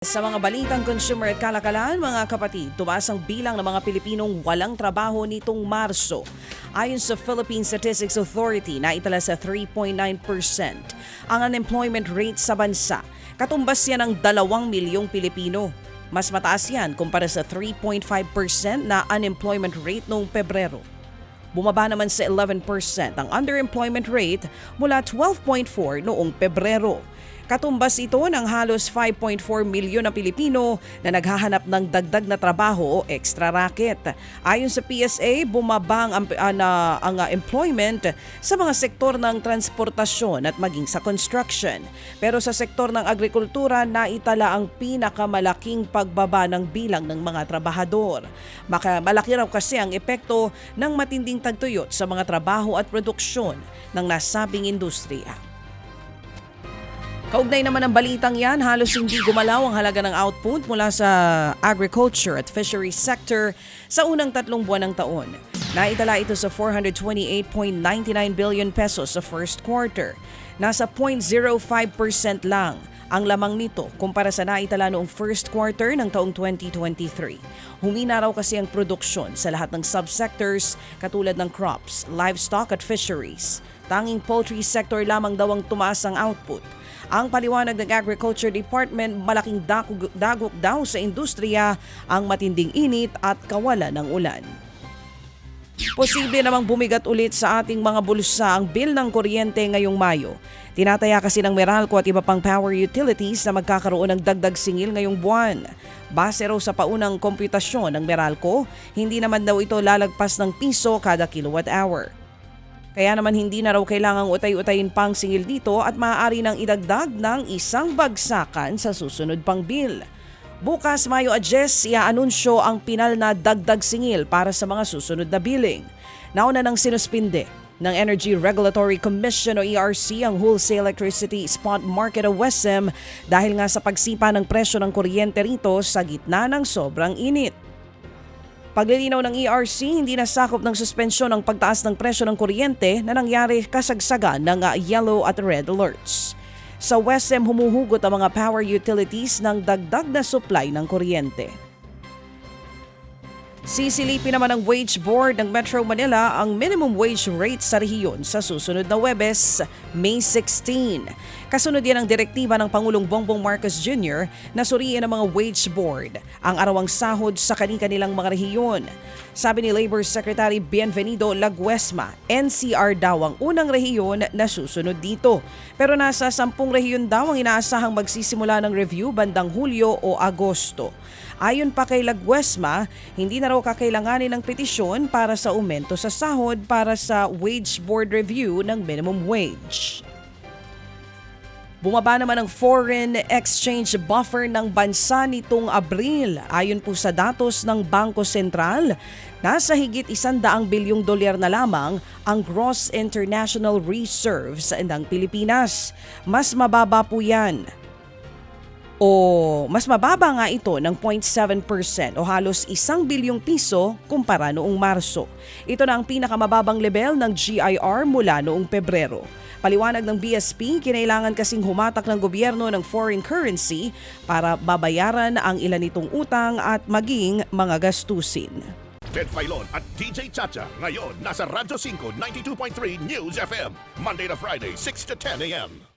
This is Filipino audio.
Sa mga balitang consumer at kalakalan, mga kapatid, tumaas ang bilang ng mga Pilipinong walang trabaho nitong Marso. Ayon sa Philippine Statistics Authority, naitala sa 3.9% ang unemployment rate sa bansa. Katumbas yan ng 2 milyong Pilipino. Mas mataas yan kumpara sa 3.5% na unemployment rate noong Pebrero. Bumaba naman sa 11% ang underemployment rate mula 12.4 noong Pebrero. Katumbas ito ng halos 5.4 milyon na Pilipino na naghahanap ng dagdag na trabaho o extra racket. Ayon sa PSA, bumaba ang, ah, na- ang ah, employment sa mga sektor ng transportasyon at maging sa construction. Pero sa sektor ng agrikultura, naitala ang pinakamalaking pagbaba ng bilang ng mga trabahador. Maka, malaki raw kasi ang epekto ng matinding tagtuyot sa mga trabaho at produksyon ng nasabing industriya. Kaugnay naman ng balitang yan, halos hindi gumalaw ang halaga ng output mula sa agriculture at fisheries sector sa unang tatlong buwan ng taon. Naitala ito sa 428.99 billion pesos sa first quarter. Nasa 0.05% lang ang lamang nito kumpara sa naitala noong first quarter ng taong 2023. Humina raw kasi ang produksyon sa lahat ng subsectors katulad ng crops, livestock at fisheries. Tanging poultry sector lamang daw ang tumaas ang output. Ang paliwanag ng Agriculture Department, malaking dagok, daw sa industriya ang matinding init at kawalan ng ulan. Posible namang bumigat ulit sa ating mga bulsa ang bill ng kuryente ngayong Mayo. Tinataya kasi ng Meralco at iba pang power utilities na magkakaroon ng dagdag singil ngayong buwan. Base raw sa paunang komputasyon ng Meralco, hindi naman daw ito lalagpas ng piso kada kilowatt hour. Kaya naman hindi na raw kailangang utay-utayin pang singil dito at maaari nang idagdag ng isang bagsakan sa susunod pang bill. Bukas Mayo 10, iaanunsyo ang pinal na dagdag singil para sa mga susunod na billing. Nauna nang sinuspinde ng Energy Regulatory Commission o ERC ang wholesale electricity spot market o WESM dahil nga sa pagsipa ng presyo ng kuryente rito sa gitna ng sobrang init. Paglilinaw ng ERC, hindi nasakop ng suspensyon ang pagtaas ng presyo ng kuryente na nangyari kasagsagan ng uh, yellow at red alerts. Sa WESM, humuhugot ang mga power utilities ng dagdag na supply ng kuryente. Sisilipin naman ng Wage Board ng Metro Manila ang minimum wage rate sa rehiyon sa susunod na Webes, May 16. Kasunod yan ang direktiba ng Pangulong Bongbong Marcos Jr. na suriin ng mga Wage Board ang arawang sahod sa kani-kanilang mga rehiyon. Sabi ni Labor Secretary Bienvenido Laguesma, NCR daw ang unang rehiyon na susunod dito. Pero nasa sampung rehiyon daw ang inaasahang magsisimula ng review bandang Hulyo o Agosto. Ayon pa kay Laguesma, hindi na raw kakailanganin ng petisyon para sa aumento sa sahod para sa wage board review ng minimum wage. Bumaba naman ang foreign exchange buffer ng bansa nitong Abril. Ayon po sa datos ng Bangko Sentral, nasa higit isandaang bilyong dolyar na lamang ang gross international reserves ng Pilipinas. Mas mababa po yan o mas mababa nga ito ng 0.7% o halos isang bilyong piso kumpara noong Marso. Ito na ang pinakamababang level ng GIR mula noong Pebrero. Paliwanag ng BSP, kinailangan kasing humatak ng gobyerno ng foreign currency para babayaran ang ilan nitong utang at maging mga gastusin. Ted Filon at DJ Chacha. Ngayon, nasa Radyo 5, 92.3 News FM. Monday to Friday, 6 to 10 a.m.